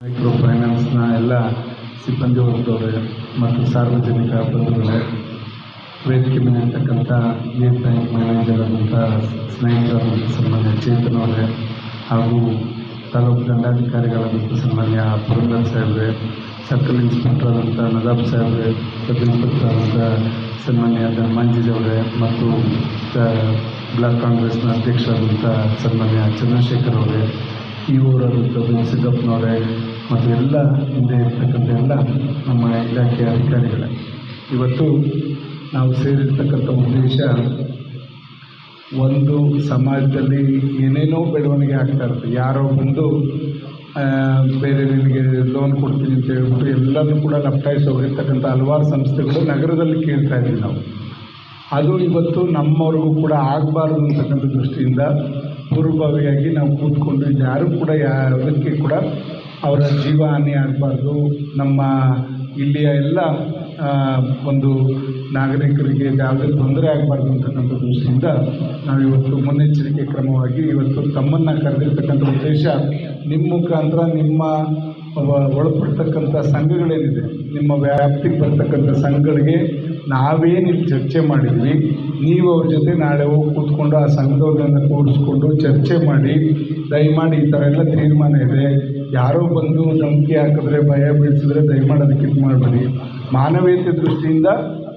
Micro ಫೈನಾನ್ಸ್ನ ಎಲ್ಲ ಸಿಬ್ಬಂದಿ ವರ್ಗದವರೇ ಮತ್ತು ಸಾರ್ವಜನಿಕ ಬಂಧುಗಳೇ, ವೇದಿಕೆ ಇರ್ತಕ್ಕಂಥ ಲೀಡ್ ಬ್ಯಾಂಕ್ ಮ್ಯಾನೇಜರ್ ಆದಂಥ ಸ್ನೇಹಿತರಾದಂಥ ಸನ್ಮಾನ್ಯ ಚೇತನ್ ಅವರೇ ಹಾಗೂ ತಾಲೂಕು ದಂಡಾಧಿಕಾರಿಗಳಾದಂಥ ಸನ್ಮಾನ್ಯ ಪುರಂದರ್ ಸಾಹೇಬ್ರೆ, ಸರ್ಕಲ್ ಇನ್ಸ್ಪೆಕ್ಟರ್ ಆದಂಥ ನದಾಬ್ ಸಾಹೇಬ್ರೆ, ಸಬ್ ಇನ್ಸ್ಪೆಕ್ಟರ್ ಆದಂಥ ಸನ್ಮಾನ್ಯ ಧರ್ಮಾಂಜಿಜ್ ಅವರೇ ಮತ್ತು ಬ್ಲಾಕ್ ಕಾಂಗ್ರೆಸ್ನ ಅಧ್ಯಕ್ಷರಾದಂಥ ಸನ್ಮಾನ್ಯ ಚಂದ್ರಶೇಖರ್ ಅವರೇ ಊರಾದಂಥದ್ದು ಸಿದ್ದಪ್ಪನವರೇ ಮತ್ತು ಎಲ್ಲ ಹಿಂದೆ ಇರ್ತಕ್ಕಂಥ ಎಲ್ಲ ನಮ್ಮ ಇಲಾಖೆಯ ಅಧಿಕಾರಿಗಳೇ. ಇವತ್ತು ನಾವು ಸೇರಿರ್ತಕ್ಕಂಥ ಉದ್ದೇಶ ಒಂದು ಸಮಾಜದಲ್ಲಿ ಏನೇನೋ ಬೆಳವಣಿಗೆ ಆಗ್ತಾ ಇರುತ್ತೆ. ಯಾರೋ ಬಂದು ಬೇರೆ ನಿನಗೆ ಲೋನ್ ಕೊಡ್ತೀನಿ ಅಂತ ಹೇಳ್ಬಿಟ್ಟು ಎಲ್ಲರೂ ಕೂಡ ಲಪ್ಟಾಯಿಸಿ ಹೋಗಿರ್ತಕ್ಕಂಥ ಹಲವಾರು ಸಂಸ್ಥೆಗಳು ನಗರದಲ್ಲಿ ಕೇಳ್ತಾ ಇದ್ದೀವಿ ನಾವು. ಅದು ಇವತ್ತು ನಮ್ಮವ್ರಿಗೂ ಕೂಡ ಆಗಬಾರ್ದು ಅಂತಕ್ಕಂಥ ದೃಷ್ಟಿಯಿಂದ ಪೂರ್ವಭಾವಿಯಾಗಿ ನಾವು ಕೂತ್ಕೊಂಡು, ಯಾರೂ ಕೂಡ ಯಾವುದಕ್ಕೆ ಕೂಡ ಅವರ ಜೀವ ಹಾನಿ ಆಗಬಾರ್ದು. ನಮ್ಮ ಇಲ್ಲಿಯ ಎಲ್ಲ ಒಂದು ನಾಗರಿಕರಿಗೆ ಯಾವುದೇ ತೊಂದರೆ ಆಗಬಾರ್ದು ಅಂತಕ್ಕಂಥ ದೃಷ್ಟಿಯಿಂದ ನಾವು ಇವತ್ತು ಮುನ್ನೆಚ್ಚರಿಕೆ ಕ್ರಮವಾಗಿ ಇವತ್ತು ತಮ್ಮನ್ನು ಕರೆದಿರ್ತಕ್ಕಂಥ ಉದ್ದೇಶ, ನಿಮ್ಮ ಮುಖಾಂತರ ನಿಮ್ಮ ಒಳಪಡ್ತಕ್ಕಂಥ ಸಂಘಗಳೇನಿದೆ, ನಿಮ್ಮ ವ್ಯಾಪ್ತಿಗೆ ಬರ್ತಕ್ಕಂಥ ಸಂಘಗಳಿಗೆ ನಾವೇನು ಚರ್ಚೆ ಮಾಡಿದ್ವಿ. ನೀವು ಅವ್ರ ಜೊತೆ ನಾಳೆ ಹೋಗಿ ಕೂತ್ಕೊಂಡು ಆ ಸಂಘದವ್ರನ್ನ ಕೂಡಿಸ್ಕೊಂಡು ಚರ್ಚೆ ಮಾಡಿ, ದಯಮಾಡಿ ಈ ಥರ ಎಲ್ಲ ತೀರ್ಮಾನ ಇದೆ. ಯಾರೋ ಬಂದು ನಂಬಿಕೆ ಹಾಕಿದ್ರೆ, ಭಯ ಬೀಳಿಸಿದ್ರೆ ದಯಮಾಡಿ ಅದಕ್ಕೆ ಇದು ಮಾಡಬೇಡಿ. ಮಾನವೀಯತೆ ದೃಷ್ಟಿಯಿಂದ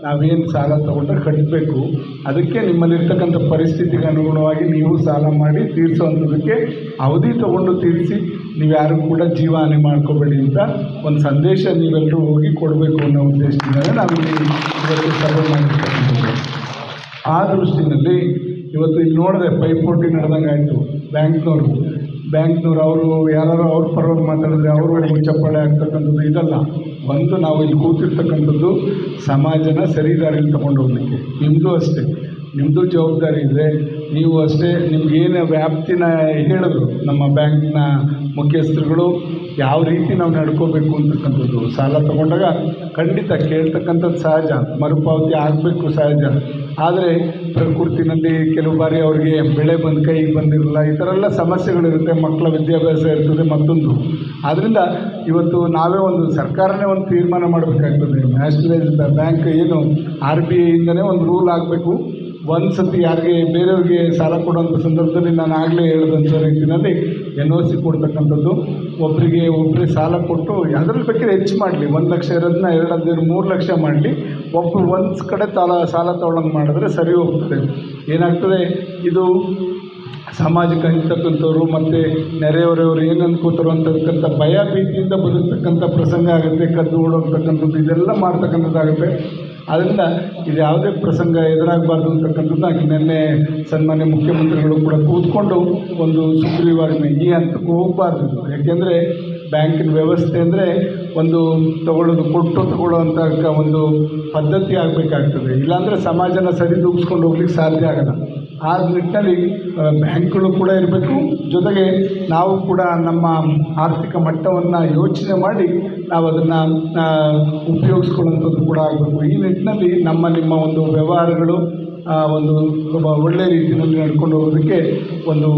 ನಾವೇನು ಸಾಲ ತೊಗೊಂಡ್ರೆ ಕಟ್ಟಬೇಕು ಅದಕ್ಕೆ ನಿಮ್ಮಲ್ಲಿರ್ತಕ್ಕಂಥ ಪರಿಸ್ಥಿತಿಗೆ ಅನುಗುಣವಾಗಿ ನೀವು ಸಾಲ ಮಾಡಿ ತೀರಿಸೋವಂಥದ್ದಕ್ಕೆ ಅವಧಿ ತೊಗೊಂಡು ತೀರಿಸಿ ನೀವು ಯಾರು ಕೂಡ ಜೀವ ಹಾನಿ ಮಾಡ್ಕೋಬೇಡಿ ಅಂತ ಒಂದು ಸಂದೇಶ ನೀವೆಲ್ಲರೂ ಹೋಗಿ ಕೊಡಬೇಕು ಅನ್ನೋ ಉದ್ದೇಶದಿಂದ ನಾವು ಇವತ್ತು ಸಭೆ ಮಾಡಿರ್ತಕ್ಕಂಥದ್ದು ಆ ದೃಷ್ಟಿನಲ್ಲಿ ಇವತ್ತು ಇಲ್ಲಿ ನೋಡಿದೆ ಪೈಪೋಟಿ ನಡೆದಂಗೆ ಆಯಿತು. ಬ್ಯಾಂಕ್ನವರು, ಬ್ಯಾಂಕ್ನವ್ರು ಅವರು ಯಾರು ಅವ್ರ ಪರವಾಗಿ ಮಾತಾಡಿದ್ರೆ ಅವರು ಚಪ್ಪಾಳೆ ಆಗ್ತಕ್ಕಂಥದ್ದು ಇದಲ್ಲ. ಬಂದು ನಾವು ಇಲ್ಲಿ ಕೂತಿರ್ತಕ್ಕಂಥದ್ದು ಸಮಾಜನ ಸರಿ ದಾರಿಯಲ್ಲಿ ತಗೊಂಡು ಹೋಗ್ಲಿಕ್ಕೆ. ನಿಮ್ಮದು ಅಷ್ಟೇ. ನಿಮ್ಮದು ಜವಾಬ್ದಾರಿ ಇದೆ. ನೀವು ಅಷ್ಟೇ, ನಿಮ್ಗೇನು ವ್ಯಾಪ್ತಿನ ಹೇಳಿದ್ರು ನಮ್ಮ ಬ್ಯಾಂಕ್ನ ಮುಖ್ಯಸ್ಥರುಗಳು ಯಾವ ರೀತಿ ನಾವು ನಡ್ಕೋಬೇಕು ಅಂತಕ್ಕಂಥದ್ದು, ಸಾಲ ತಗೊಂಡಾಗ ಖಂಡಿತ ಕೇಳ್ತಕ್ಕಂಥದ್ದು ಸಹಜ, ಮರುಪಾವತಿ ಆಗಬೇಕು ಸಹಜ. ಆದರೆ ಪ್ರಕೃತಿನಲ್ಲಿ ಕೆಲವು ಬಾರಿ ಅವರಿಗೆ ಬೆಳೆ ಬಂದ ಕೈಗೆ ಬಂದಿರಲ್ಲ, ಈ ಥರ ಎಲ್ಲ ಸಮಸ್ಯೆಗಳಿರುತ್ತೆ, ಮಕ್ಕಳ ವಿದ್ಯಾಭ್ಯಾಸ ಇರ್ತದೆ ಮತ್ತೊಂದು. ಆದ್ದರಿಂದ ಇವತ್ತು ನಾವೇ ಒಂದು ಸರ್ಕಾರನೇ ಒಂದು ತೀರ್ಮಾನ ಮಾಡಬೇಕಾಗ್ತದೆ. ನ್ಯಾಷನಲೈಸ್ ಬ್ಯಾಂಕ್ ಏನು ಆರ್ ಬಿ ಐಯಿಂದನೇ ಒಂದು ರೂಲ್ ಆಗಬೇಕು. ಒಂದು ಸತಿ ಯಾರಿಗೆ ಬೇರೆಯವ್ರಿಗೆ ಸಾಲ ಕೊಡೋಂಥ ಸಂದರ್ಭದಲ್ಲಿ ನಾನು ಆಗಲೇ ಹೇಳಿದಂಥ ರೀತಿಯಲ್ಲಿ ಎನ್ ಒ ಸಿ ಕೊಡ್ತಕ್ಕಂಥದ್ದು. ಒಬ್ಬರಿಗೆ ಒಬ್ಬರಿಗೆ ಸಾಲ ಕೊಟ್ಟು ಅದ್ರ ಬಗ್ಗೆ ಹೆಚ್ಚು ಮಾಡಲಿ. ಒಂದು ಲಕ್ಷ ಇರೋದನ್ನ ಎರಡು ಹದಿನೈದು ಮೂರು ಲಕ್ಷ ಮಾಡಲಿ. ಒಬ್ಬರು ಒಂದು ಕಡೆ ತಾಲ ಸಾಲ ತೊಗೊಳಂಗೆ ಮಾಡಿದ್ರೆ ಸರಿ ಹೋಗ್ತದೆ. ಏನಾಗ್ತದೆ? ಇದು ಸಾಮಾಜಿಕ ಅಂತಕ್ಕಂಥವ್ರು ಮತ್ತು ನೆರೆಯವರವರು ಏನು ಅನ್ಕೋತಾರೋ ಅಂತಕ್ಕಂಥ ಭಯ ಭೀತಿಯಿಂದ ಬದುಕ್ತಕ್ಕಂಥ ಪ್ರಸಂಗ ಆಗುತ್ತೆ. ಕದ್ದು ಓಡೋಗ್ತಕ್ಕಂಥದ್ದು, ಇದೆಲ್ಲ ಮಾಡ್ತಕ್ಕಂಥದ್ದಾಗುತ್ತೆ. ಆದ್ದರಿಂದ ಇದು ಯಾವುದೇ ಪ್ರಸಂಗ ಎದುರಾಗಬಾರ್ದು ಅಂತಕ್ಕಂಥದ್ದು ನಾನು ನಿನ್ನೆ ಸನ್ಮಾನ್ಯ ಮುಖ್ಯಮಂತ್ರಿಗಳು ಕೂಡ ಕೂತ್ಕೊಂಡು ಒಂದು ಸುಗ್ರೀವಾಜ್ಞೆ ಈ ಅಂತ ಹೋಗಬಾರ್ದು. ಯಾಕೆಂದರೆ ಬ್ಯಾಂಕಿನ ವ್ಯವಸ್ಥೆ ಅಂದರೆ ಒಂದು ತಗೊಳ್ಳೋದು ಕೊಟ್ಟು ತಗೊಳ್ಳೋವಂಥ ಒಂದು ಪದ್ಧತಿ ಆಗಬೇಕಾಗ್ತದೆ ಇಲ್ಲಾಂದರೆ ಸಮಾಜನ ಸರಿದೂಗಿಸ್ಕೊಂಡು ಹೋಗ್ಲಿಕ್ಕೆ ಸಾಧ್ಯ ಆಗಲ್ಲ ಆ ನಿಟ್ಟಿನಲ್ಲಿ ಬ್ಯಾಂಕ್ಗಳು ಕೂಡ ಇರಬೇಕು. ಜೊತೆಗೆ ನಾವು ಕೂಡ ನಮ್ಮ ಆರ್ಥಿಕ ಮಟ್ಟವನ್ನು ಯೋಚನೆ ಮಾಡಿ ನಾವು ಅದನ್ನು ಉಪಯೋಗಿಸ್ಕೊಳ್ಳೋಂಥದ್ದು ಕೂಡ ಆಗಬೇಕು. ಈ ನಿಟ್ಟಿನಲ್ಲಿ ನಮ್ಮ, ನಿಮ್ಮ ಒಂದು ವ್ಯವಹಾರಗಳು ಒಂದು ಒಬ್ಬ ಒಳ್ಳೆಯ ರೀತಿಯಲ್ಲಿ ನಡ್ಕೊಂಡು ಹೋಗೋದಕ್ಕೆ ಒಂದು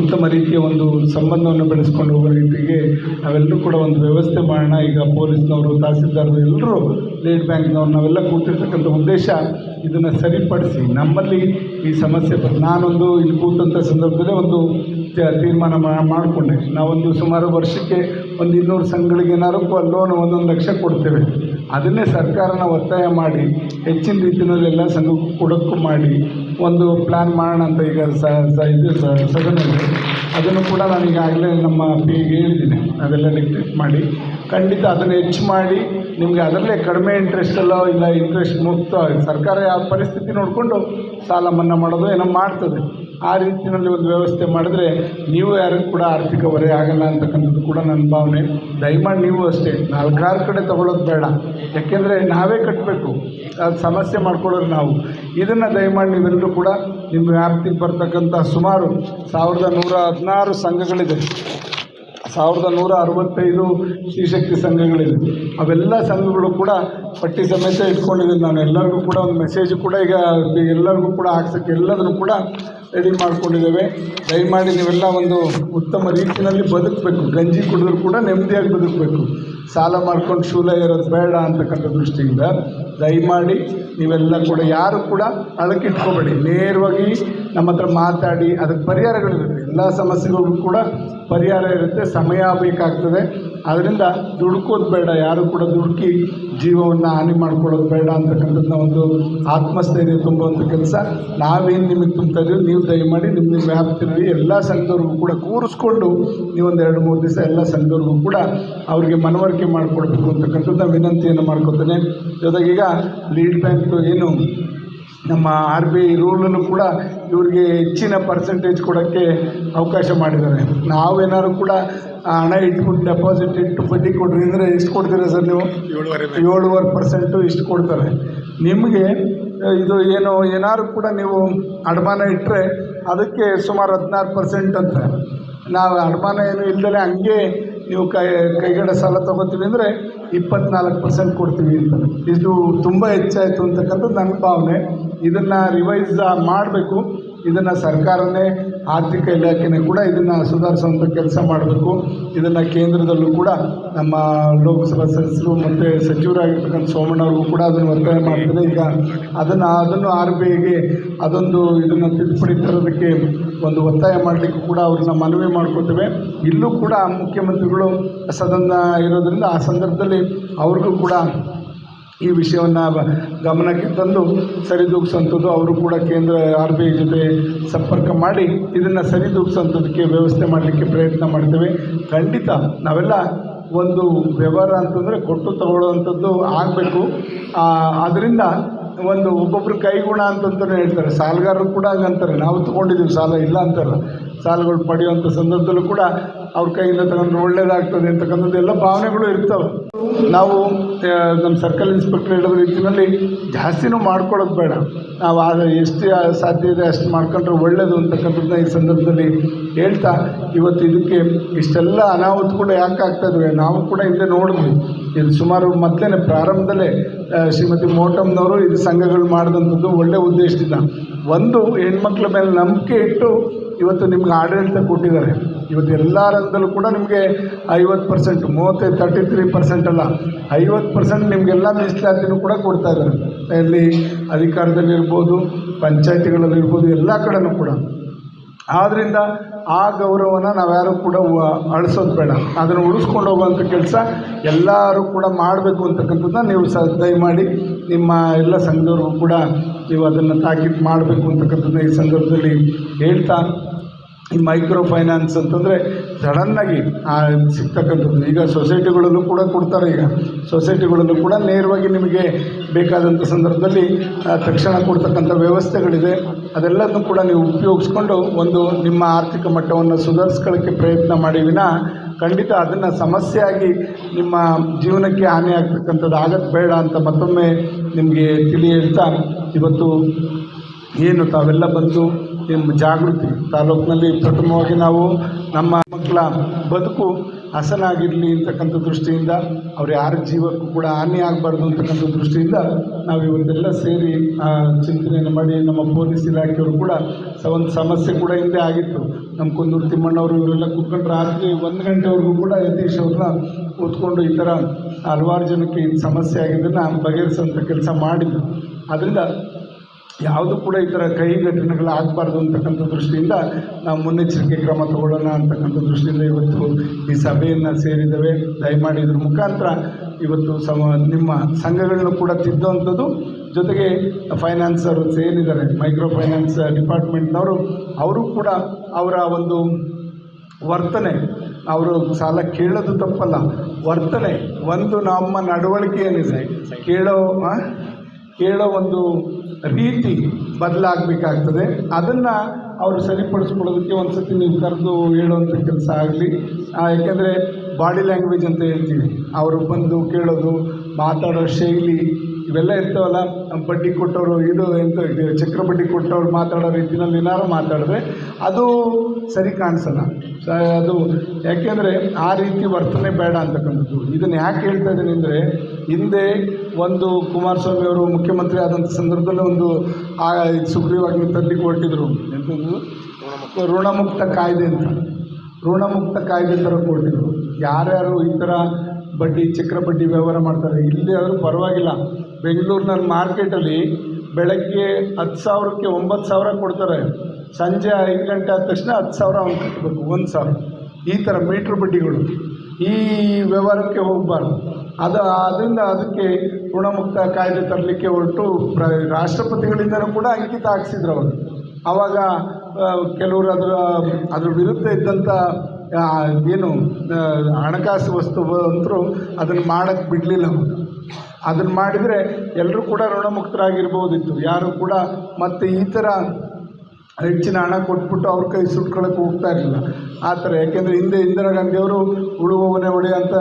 ಉತ್ತಮ ರೀತಿಯ ಒಂದು ಸಂಬಂಧವನ್ನು ಬೆಳೆಸ್ಕೊಂಡು ಹೋಗೋ ರೀತಿಗೆ ನಾವೆಲ್ಲರೂ ಕೂಡ ಒಂದು ವ್ಯವಸ್ಥೆ ಮಾಡೋಣ. ಈಗ ಪೊಲೀಸ್ನವರು ತಹಸೀಲ್ದಾರರು ಎಲ್ಲರೂ ಸ್ಟೇಟ್ ಬ್ಯಾಂಕ್ನವ್ರು, ನಾವೆಲ್ಲ ಕೂತಿರ್ತಕ್ಕಂಥ ಉದ್ದೇಶ ಇದನ್ನು ಸರಿಪಡಿಸಿ ನಮ್ಮಲ್ಲಿ ಈ ಸಮಸ್ಯೆ ಬರ್, ನಾನೊಂದು ಇಲ್ಲಿ ಕೂತಂಥ ಸಂದರ್ಭದಲ್ಲೇ ಒಂದು ತೀರ್ಮಾನ ಮಾಡಿಕೊಂಡೆ. ನಾವೊಂದು ಸುಮಾರು ವರ್ಷಕ್ಕೆ ಒಂದು ಇನ್ನೂರು ಸಂಘಗಳಿಗೆ ಏನಾದ್ರು ಲೋನ್ ಒಂದೊಂದು ಲಕ್ಷ ಕೊಡ್ತೇವೆ. ಅದನ್ನೇ ಸರ್ಕಾರನ ಒತ್ತಾಯ ಮಾಡಿ, ಹೆಚ್ಚಿನ ರೀತಿಯಲ್ಲಿ ಎಲ್ಲ ಸಂಘಕ್ಕೂ ಕೊಡೋಕ್ಕೂ ಮಾಡಿ ಒಂದು ಪ್ಲ್ಯಾನ್ ಮಾಡೋಣ ಅಂತ ಈಗ ಸ ಇದು ಸದನದಲ್ಲಿ ಅದನ್ನು ಕೂಡ ನಾನು ಈಗಾಗಲೇ ನಮ್ಮ ಪಿ ಹೇಳಿದ್ದೀನಿ. ಅದೆಲ್ಲ ಡಿಕ್ಟೇಟ್ ಮಾಡಿ. ಖಂಡಿತ ಅದನ್ನು ಹೆಚ್ಚು ಮಾಡಿ. ನಿಮಗೆ ಅದರಲ್ಲೇ ಕಡಿಮೆ ಇಂಟ್ರೆಸ್ಟಲ್ಲೋ ಇಲ್ಲ ಇಂಟ್ರೆಸ್ಟ್ ಮುಕ್ತ, ಸರ್ಕಾರ ಯಾವ ಪರಿಸ್ಥಿತಿ ನೋಡಿಕೊಂಡು ಸಾಲ ಮನ್ನಾ ಮಾಡೋದು ಏನೋ ಮಾಡ್ತದೆ. ಆ ರೀತಿಯಲ್ಲಿ ಒಂದು ವ್ಯವಸ್ಥೆ ಮಾಡಿದ್ರೆ ನೀವು ಯಾರಿಗೂ ಕೂಡ ಆರ್ಥಿಕ ಹೊರೆ ಆಗಲ್ಲ ಅಂತಕ್ಕಂಥದ್ದು ಕೂಡ ನನ್ನ ಭಾವನೆ. ದಯಮಾಡಿ ನೀವು ಅಷ್ಟೇ. ನಾಲ್ಕಾರು ಕಡೆ ತಗೊಳ್ಳೋದು ಬೇಡ. ಯಾಕೆಂದರೆ ನಾವೇ ಕಟ್ಟಬೇಕು ಅದು ಸಮಸ್ಯೆ ಮಾಡ್ಕೊಳ್ಳೋರು ನಾವು. ಇದನ್ನು ದಯಮಾಡಿ ನೀವೆಲ್ಲರೂ ಕೂಡ ನಿಮ್ಮ ವ್ಯಾಪ್ತಿಗೆ ಬರ್ತಕ್ಕಂಥ ಸುಮಾರು ಸಾವಿರದ ನೂರ ಹದಿನಾರು ಸಂಘಗಳಿದೆ. ಸಾವಿರದ ನೂರ ಅರವತ್ತೈದು ಶ್ರೀಶಕ್ತಿ ಸಂಘಗಳಿದೆ. ಅವೆಲ್ಲ ಸಂಘಗಳು ಕೂಡ ಪಟ್ಟಿ ಸಮೇತ ಇಟ್ಕೊಂಡಿದ್ದೀನಿ ನಾನು. ಎಲ್ಲರಿಗೂ ಕೂಡ ಒಂದು ಮೆಸೇಜ್ ಕೂಡ ಈಗ, ಎಲ್ಲರಿಗೂ ಕೂಡ ಹಾಕ್ಸೋಕ್ಕೆ, ಎಲ್ಲದನ್ನು ಕೂಡ ರೆಡಿ ಮಾಡ್ಕೊಂಡಿದ್ದೇವೆ. ದಯಮಾಡಿ ನೀವೆಲ್ಲ ಒಂದು ಉತ್ತಮ ರೀತಿಯಲ್ಲಿ ಬದುಕಬೇಕು. ಗಂಜಿ ಕುಡಿದ್ರು ಕೂಡ ನೆಮ್ಮದಿಯಾಗಿ ಬದುಕಬೇಕು. ಸಾಲ ಮಾಡ್ಕೊಂಡು ಶೂಲ ಇರೋದು ಬೇಡ ಅಂತಕ್ಕಂಥ ದೃಷ್ಟಿಯಿಂದ ದಯಮಾಡಿ ನೀವೆಲ್ಲ ಕೂಡ ಯಾರು ಕೂಡ ಅಳಕಿಟ್ಕೋಬೇಡಿ. ನೇರವಾಗಿ ನಮ್ಮ ಹತ್ರ ಮಾತಾಡಿ, ಅದಕ್ಕೆ ಪರಿಹಾರಗಳಿರುತ್ತೆ. ಎಲ್ಲ ಸಮಸ್ಯೆಗಳಿಗೂ ಕೂಡ ಪರಿಹಾರ ಇರುತ್ತೆ, ಸಮಯ ಬೇಕಾಗ್ತದೆ. ಆದ್ದರಿಂದ ದುಡುಕೋದು ಬೇಡ, ಯಾರು ಕೂಡ ದುಡುಕಿ ಜೀವವನ್ನು ಹಾನಿ ಮಾಡ್ಕೊಳ್ಳೋದು ಬೇಡ ಅಂತಕ್ಕಂಥದ್ದನ್ನ ಒಂದು ಆತ್ಮಸ್ಥೈರ್ಯ ತುಂಬುವಂಥ ಕೆಲಸ. ನಾವೇನು ನಿಮಗೆ ತುಂಬ್ತಾ ನೀವು ದಯಮಾಡಿ ನಿಮ್ಮ ನಿಮ್ಮ ವ್ಯಾಪ್ತಿನಲ್ಲಿ ಎಲ್ಲ ಸಂಘದವ್ರಿಗೂ ಕೂಡ ಕೂರಿಸ್ಕೊಂಡು ನೀವೊಂದು ಎರಡು, ಮೂರು ದಿವಸ ಎಲ್ಲ ಸಂಘದವ್ರಿಗೂ ಕೂಡ ಅವರಿಗೆ ಮನವರಿಕೆ ಮಾಡಿಕೊಡ್ಬೇಕು ಅಂತಕ್ಕಂಥದ್ದು ವಿನಂತಿಯನ್ನು ಮಾಡ್ಕೊತೇನೆ. ಜೊತೆಗೀಗ ಲೀಡ್ ಬ್ಯಾಂಕ್ ಏನು ನಮ್ಮ ಆರ್ ಬಿ ಐ ರೂಲನ್ನು ಕೂಡ ಇವರಿಗೆ ಹೆಚ್ಚಿನ ಪರ್ಸೆಂಟೇಜ್ ಕೊಡೋಕ್ಕೆ ಅವಕಾಶ ಮಾಡಿದ್ದಾರೆ. ನಾವೇನಾದ್ರು ಕೂಡ ಹಣ ಇಟ್ಕೊಂಡು ಡೆಪಾಸಿಟ್ ಇಟ್ಟು ಬಡ್ಡಿ ಕೊಡ್ರಿ ಅಂದರೆ ಎಷ್ಟು ಕೊಡ್ತೀರಾ ಸರ್ ನೀವು? ಏಳುವರೆ ಏಳುವರೆ ಪರ್ಸೆಂಟು ಇಷ್ಟು ಕೊಡ್ತಾರೆ. ನಿಮಗೆ ಇದು ಏನು ಏನಾದ್ರು ಕೂಡ ನೀವು ಅಡಮಾನ ಇಟ್ಟರೆ ಅದಕ್ಕೆ ಸುಮಾರು ಹದಿನಾರು ಪರ್ಸೆಂಟ್ ಅಂತ. ನಾವು ಅಡಮಾನ ಏನು ಇಲ್ದಲೆ ಹಂಗೆ ನೀವು ಕೈ ಕೈಗಡೆ ಸಾಲ ತೊಗೋತೀವಿ ಅಂದರೆ ಇಪ್ಪತ್ನಾಲ್ಕು ಪರ್ಸೆಂಟ್ ಕೊಡ್ತೀವಿ ಅಂತ. ಇದು ತುಂಬ ಹೆಚ್ಚಾಯಿತು ಅಂತಕ್ಕಂಥದ್ದು ನನ್ನ ಭಾವನೆ. ಇದನ್ನು ರಿವೈಸ್ ಮಾಡಬೇಕು. ಇದನ್ನು ಸರ್ಕಾರನೇ ಆರ್ಥಿಕ ಇಲಾಖೆನೇ ಕೂಡ ಇದನ್ನು ಸುಧಾರಿಸುವಂಥ ಕೆಲಸ ಮಾಡಬೇಕು. ಇದನ್ನು ಕೇಂದ್ರದಲ್ಲೂ ಕೂಡ ನಮ್ಮ ಲೋಕಸಭಾ ಸದಸ್ಯರು ಮತ್ತು ಸಚಿವರಾಗಿರ್ತಕ್ಕಂಥ ಸೋಮಣ್ಣವ್ರಿಗೂ ಕೂಡ ಅದನ್ನು ಒತ್ತಾಯ ಮಾಡ್ತಾರೆ ಈಗ ಅದನ್ನು ಅದನ್ನು ಆರ್ ಬಿ ಐಗೆ ಅದೊಂದು ಇದನ್ನು ತಿದ್ದುಪಡಿ ತರೋದಕ್ಕೆ ಒಂದು ಒತ್ತಾಯ ಮಾಡಲಿಕ್ಕೂ ಕೂಡ ಅವ್ರನ್ನ ಮನವಿ ಮಾಡ್ಕೊತೇವೆ. ಇಲ್ಲೂ ಕೂಡ ಮುಖ್ಯಮಂತ್ರಿಗಳು ಸದನ ಇರೋದರಿಂದ ಆ ಸಂದರ್ಭದಲ್ಲಿ ಅವ್ರಿಗೂ ಕೂಡ ಈ ವಿಷಯವನ್ನು ಗಮನಕ್ಕೆ ತಂದು ಸರಿದೂಗಿಸುವಂಥದ್ದು ಅವರು ಕೂಡ ಕೇಂದ್ರ ಆರ್ ಬಿ ಐ ಜೊತೆ ಸಂಪರ್ಕ ಮಾಡಿ ಇದನ್ನು ಸರಿದೂಗಿಸುವಂಥದ್ದಕ್ಕೆ ವ್ಯವಸ್ಥೆ ಮಾಡಲಿಕ್ಕೆ ಪ್ರಯತ್ನ ಮಾಡ್ತೇವೆ. ಖಂಡಿತ ನಾವೆಲ್ಲ ಒಂದು ವ್ಯವಹಾರ ಅಂತಂದರೆ ಕೊಟ್ಟು ತಗೊಳ್ಳುವಂಥದ್ದು ಆಗಬೇಕು. ಅದರಿಂದ ಒಂದು ಒಬ್ಬೊಬ್ರು ಕೈಗುಣ ಅಂತಂತಲೇ ಹೇಳ್ತಾರೆ. ಸಾಲಗಾರರು ಕೂಡ ಹಂಗಂತಾರೆ. ನಾವು ತೊಗೊಂಡಿದ್ದೀವಿ ಸಾಲ, ಇಲ್ಲ ಅಂತಾರಲ್ಲ. ಸಾಲಗಳು ಪಡೆಯುವಂಥ ಸಂದರ್ಭದಲ್ಲೂ ಕೂಡ ಅವ್ರ ಕೈಯಿಂದ ತಗೊಂಡ್ರೆ ಒಳ್ಳೇದಾಗ್ತದೆ ಅಂತಕ್ಕಂಥದ್ದು ಎಲ್ಲ ಭಾವನೆಗಳು ಇರ್ತವೆ. ನಾವು ನಮ್ಮ ಸರ್ಕಲ್ ಇನ್ಸ್ಪೆಕ್ಟರ್ ಹೇಳಿದ ರೀತಿಯಲ್ಲಿ ಜಾಸ್ತಿನೂ ಮಾಡ್ಕೊಳ್ಳೋದು ಬೇಡ. ನಾವು ಆದ ಎಷ್ಟು ಸಾಧ್ಯ ಇದೆ ಅಷ್ಟು ಮಾಡ್ಕೊಂಡ್ರೆ ಒಳ್ಳೆಯದು ಅಂತಕ್ಕಂಥದ್ದನ್ನ ಈ ಸಂದರ್ಭದಲ್ಲಿ ಹೇಳ್ತಾ ಇವತ್ತು ಇದಕ್ಕೆ ಇಷ್ಟೆಲ್ಲ ಅನಾಹುತ ಕೂಡ ಯಾಕೆ ಆಗ್ತಾ ಇದ್ವಿ? ನಾವು ಕೂಡ ಹಿಂದೆ ನೋಡಿದ್ವಿ. ಇದು ಸುಮಾರು ಮೊದಲೇ ಪ್ರಾರಂಭದಲ್ಲೇ ಶ್ರೀಮತಿ ಮೋಟಮ್ನವರು ಇದು ಸಂಘಗಳು ಮಾಡಿದಂಥದ್ದು ಒಳ್ಳೆಯ ಉದ್ದೇಶದಿಂದ. ಒಂದು ಹೆಣ್ಮಕ್ಳ ಮೇಲೆ ನಂಬಿಕೆ ಇಟ್ಟು ಇವತ್ತು ನಿಮ್ಗೆ ಆಡಳಿತ ಕೊಟ್ಟಿದ್ದಾರೆ. ಇವತ್ತು ಎಲ್ಲ ರಂಗದಲ್ಲೂ ಕೂಡ ನಿಮಗೆ ಐವತ್ತು ಪರ್ಸೆಂಟ್ ಮೂವತ್ತೈದು ತರ್ಟಿ ತ್ರೀ ಪರ್ಸೆಂಟ್ ಅಲ್ಲ, ಐವತ್ತು ಪರ್ಸೆಂಟ್ ನಿಮಗೆಲ್ಲ ಮೀಸಲಾತಿನೂ ಕೂಡ ಕೊಡ್ತಾ ಇದ್ದಾರೆ. ಇಲ್ಲಿ ಅಧಿಕಾರದಲ್ಲಿರ್ಬೋದು, ಪಂಚಾಯತಿಗಳಲ್ಲಿರ್ಬೋದು, ಎಲ್ಲ ಕಡೆನೂ ಕೂಡ. ಆದ್ದರಿಂದ ಆ ಗೌರವನ ನಾವ್ಯಾರು ಕೂಡ ಅಳಿಸೋದು ಬೇಡ. ಅದನ್ನು ಉಳಿಸ್ಕೊಂಡು ಹೋಗುವಂಥ ಕೆಲಸ ಎಲ್ಲರೂ ಕೂಡ ಮಾಡಬೇಕು ಅಂತಕ್ಕಂಥದ್ದನ್ನ ನೀವು ಸ, ದಯಮಾಡಿ ನಿಮ್ಮ ಎಲ್ಲ ಸಂಘದವ್ರಿಗೂ ಕೂಡ ನೀವು ಅದನ್ನು ತಾಕೀತು ಮಾಡಬೇಕು ಅಂತಕ್ಕಂಥದ್ದನ್ನ ಈ ಸಂದರ್ಭದಲ್ಲಿ ಹೇಳ್ತಾ ಈ ಮೈಕ್ರೋ ಫೈನಾನ್ಸ್ ಅಂತಂದರೆ ಸಡನ್ನಾಗಿ ಸಿಗ್ತಕ್ಕಂಥದ್ದು. ಈಗ ಸೊಸೈಟಿಗಳಲ್ಲೂ ಕೂಡ ಕೊಡ್ತಾರೆ ಈಗ. ಸೊಸೈಟಿಗಳಲ್ಲೂ ಕೂಡ ನೇರವಾಗಿ ನಿಮಗೆ ಬೇಕಾದಂಥ ಸಂದರ್ಭದಲ್ಲಿ ತಕ್ಷಣ ಕೊಡ್ತಕ್ಕಂಥ ವ್ಯವಸ್ಥೆಗಳಿದೆ. ಅದೆಲ್ಲದನ್ನು ಕೂಡ ನೀವು ಉಪಯೋಗಿಸ್ಕೊಂಡು ಒಂದು ನಿಮ್ಮ ಆರ್ಥಿಕ ಮಟ್ಟವನ್ನು ಸುಧಾರಿಸ್ಕೊಳ್ಳೋಕ್ಕೆ ಪ್ರಯತ್ನ ಮಾಡಿ ವಿನ ಖಂಡಿತ ಅದನ್ನು ಸಮಸ್ಯೆಯಾಗಿ ನಿಮ್ಮ ಜೀವನಕ್ಕೆ ಹಾನಿ ಆಗ್ತಕ್ಕಂಥದ್ದು ಆಗಕ್ಕೆ ಬೇಡ ಅಂತ ಮತ್ತೊಮ್ಮೆ ನಿಮಗೆ ತಿಳಿ ಇವತ್ತು ಏನು ತಾವೆಲ್ಲ ಬಂದು ನಿಮ್ಮ ಜಾಗೃತಿ ತಾಲೂಕಿನಲ್ಲಿ ಪ್ರಥಮವಾಗಿ ನಾವು ನಮ್ಮ ಮಕ್ಕಳ ಬದುಕು ಹಸನಾಗಿರಲಿ ಅಂತಕ್ಕಂಥ ದೃಷ್ಟಿಯಿಂದ, ಅವ್ರ ಯಾರ ಜೀವಕ್ಕೂ ಕೂಡ ಹಾನಿ ಆಗಬಾರ್ದು ಅಂತಕ್ಕಂಥ ದೃಷ್ಟಿಯಿಂದ ನಾವು ಇವರೆಲ್ಲ ಸೇರಿ ಚಿಂತನೆಯನ್ನು ಮಾಡಿ ನಮ್ಮ ಪೊಲೀಸ್ ಇಲಾಖೆಯವರು ಕೂಡ ಒಂದು ಸಮಸ್ಯೆ ಕೂಡ ಹಿಂದೆ ಆಗಿತ್ತು. ನಮ್ಮ ಕುಂದೂರು ತಿಮ್ಮಣ್ಣವರು ಇವರೆಲ್ಲ ಕೂತ್ಕೊಂಡು ರಾತ್ರಿ ಒಂದು ಗಂಟೆವರೆಗೂ ಕೂಡ ಯತೀಶ್ ಅವ್ರನ್ನ ಕೂತ್ಕೊಂಡು ಈ ಥರ ಹಲವಾರು ಜನಕ್ಕೆ ಇದು ಸಮಸ್ಯೆ ಆಗಿದ್ದನ್ನು ಬಗೆಹರಿಸೋಂಥ ಕೆಲಸ ಮಾಡಿದ್ರು. ಅದರಿಂದ ಯಾವುದು ಕೂಡ ಈ ಥರ ಕೈ ಘಟನೆಗಳು ಆಗಬಾರ್ದು ಅಂತಕ್ಕಂಥ ದೃಷ್ಟಿಯಿಂದ ನಾವು ಮುನ್ನೆಚ್ಚರಿಕೆ ಕ್ರಮ ತಗೊಳ್ಳೋಣ ಅಂತಕ್ಕಂಥ ದೃಷ್ಟಿಯಿಂದ ಇವತ್ತು ಈ ಸಭೆಯನ್ನು ಸೇರಿದ್ದೇವೆ. ದಯಮಾಡಿ ಇದ್ರ ಮುಖಾಂತರ ಇವತ್ತು ಸಮ, ನಿಮ್ಮ ಸಂಘಗಳನ್ನು ಕೂಡ ತಿದ್ದುವಂಥದ್ದು ಜೊತೆಗೆ ಫೈನಾನ್ಸರು ಏನಿದ್ದಾರೆ ಮೈಕ್ರೋ ಫೈನಾನ್ಸ್ ಡಿಪಾರ್ಟ್ಮೆಂಟ್ನವರು, ಅವರು ಕೂಡ ಅವರ ಒಂದು ವರ್ತನೆ, ಅವರು ಸಾಲ ಕೇಳೋದು ತಪ್ಪಲ್ಲ. ವರ್ತನೆ, ಒಂದು ನಮ್ಮ ನಡವಳಿಕೆ ಏನಿದೆ, ಕೇಳೋ ಕೇಳೋ ಒಂದು ರೀತಿ ಬದಲಾಗಬೇಕಾಗ್ತದೆ. ಅದನ್ನು ಅವರು ಸರಿಪಡಿಸ್ಕೊಳ್ಳೋದಕ್ಕೆ ಒಂದು ಸತಿ ನೀವು ಕರೆದು ಹೇಳುವಂಥ ಕೆಲಸ ಆಗಲಿ. ಯಾಕೆಂದರೆ ಬಾಡಿ ಲ್ಯಾಂಗ್ವೇಜ್ ಅಂತ ಹೇಳ್ತೀವಿ. ಅವರು ಬಂದು ಕೇಳೋದು, ಮಾತಾಡೋ ಶೈಲಿ ಇವೆಲ್ಲ ಇರ್ತಾವಲ್ಲ. ಬಡ್ಡಿ ಕೊಟ್ಟವರು ಇದು, ಎಂತ ಚಕ್ರ ಬಡ್ಡಿ ಕೊಟ್ಟವ್ರು ಮಾತಾಡೋ ರೀತಿಯಲ್ಲಿ ಏನಾದ್ರು ಮಾತಾಡಿದ್ರೆ ಅದು ಸರಿ ಕಾಣಿಸಲ್ಲ. ಅದು ಯಾಕೆಂದರೆ ಆ ರೀತಿ ವರ್ತನೆ ಬೇಡ ಅಂತಕ್ಕಂಥದ್ದು. ಇದನ್ನು ಯಾಕೆ ಹೇಳ್ತಾ ಇದ್ದೀನಿ ಅಂದರೆ ಹಿಂದೆ ಒಂದು ಕುಮಾರಸ್ವಾಮಿ ಅವರು ಮುಖ್ಯಮಂತ್ರಿ ಆದಂಥ ಸಂದರ್ಭದಲ್ಲಿ ಒಂದು, ಆ ಸುಗ್ರೀವಾಜ್ಞೆ ತರಲಿಕ್ಕೆ ಹೊರಟಿದ್ರು ಎಂಥದ್ದು? ಋಣಮುಕ್ತ ಕಾಯ್ದೆ ಅಂತ. ಋಣಮುಕ್ತ ಕಾಯ್ದೆ ಥರ ಕೊಟ್ಟಿದ್ರು. ಯಾರ್ಯಾರು ಈ ಥರ ಬಡ್ಡಿ, ಚಕ್ರ ಬಡ್ಡಿ ವ್ಯವಹಾರ ಮಾಡ್ತಾರೆ, ಇಲ್ಲಿ ಆದರೂ ಪರವಾಗಿಲ್ಲ. ಬೆಂಗಳೂರಿನಲ್ಲಿ ಮಾರ್ಕೆಟಲ್ಲಿ ಬೆಳಗ್ಗೆ ಹತ್ತು ಸಾವಿರಕ್ಕೆ ಒಂಬತ್ತು ಸಾವಿರ ಕೊಡ್ತಾರೆ. ಸಂಜೆ ಐದು ಗಂಟೆ ಆದ ತಕ್ಷಣ ಹತ್ತು ಸಾವಿರ ಅವ್ನು ಕಟ್ಟಬೇಕು ಒಂದು ಸಾವಿರ. ಈ ಥರ ಮೀಟ್ರ್ ಬಡ್ಡಿಗಳು. ಈ ವ್ಯವಹಾರಕ್ಕೆ ಹೋಗಬಾರ್ದು. ಅದು ಅದರಿಂದ ಅದಕ್ಕೆ ಋಣಮುಕ್ತ ಕಾಯ್ದೆ ತರಲಿಕ್ಕೆ ಹೊರಟು ಪ್ರ ರಾಷ್ಟ್ರಪತಿಗಳಿಂದನೂ ಕೂಡ ಅಂಕಿತ ಹಾಕ್ಸಿದ್ರು ಅವರು. ಆವಾಗ ಕೆಲವರು ಅದರ, ಅದ್ರ ವಿರುದ್ಧ ಇದ್ದಂಥ ಏನು ಹಣಕಾಸು ವಸ್ತು ಅಂತರೂ ಅದನ್ನು ಮಾಡೋಕ್ಕೆ ಬಿಡಲಿಲ್ಲ ಅದನ್ನು ಮಾಡಿದರೆ ಎಲ್ಲರೂ ಕೂಡ ಋಣಮುಕ್ತರಾಗಿರ್ಬೋದಿತ್ತು. ಯಾರು ಕೂಡ ಮತ್ತು ಈ ಥರ ಹೆಚ್ಚಿನ ಹಣ ಕೊಟ್ಬಿಟ್ಟು ಅವ್ರ ಕೈ ಸುಟ್ಕೊಳ್ಳೋಕೆ ಹೋಗ್ತಾ ಇರಲಿಲ್ಲ. ಆ ಥರ. ಯಾಕೆಂದರೆ ಹಿಂದೆ ಇಂದಿರಾ ಗಾಂಧಿಯವರು ಉಳುವವನೇ ಒಡೆ ಅಂತ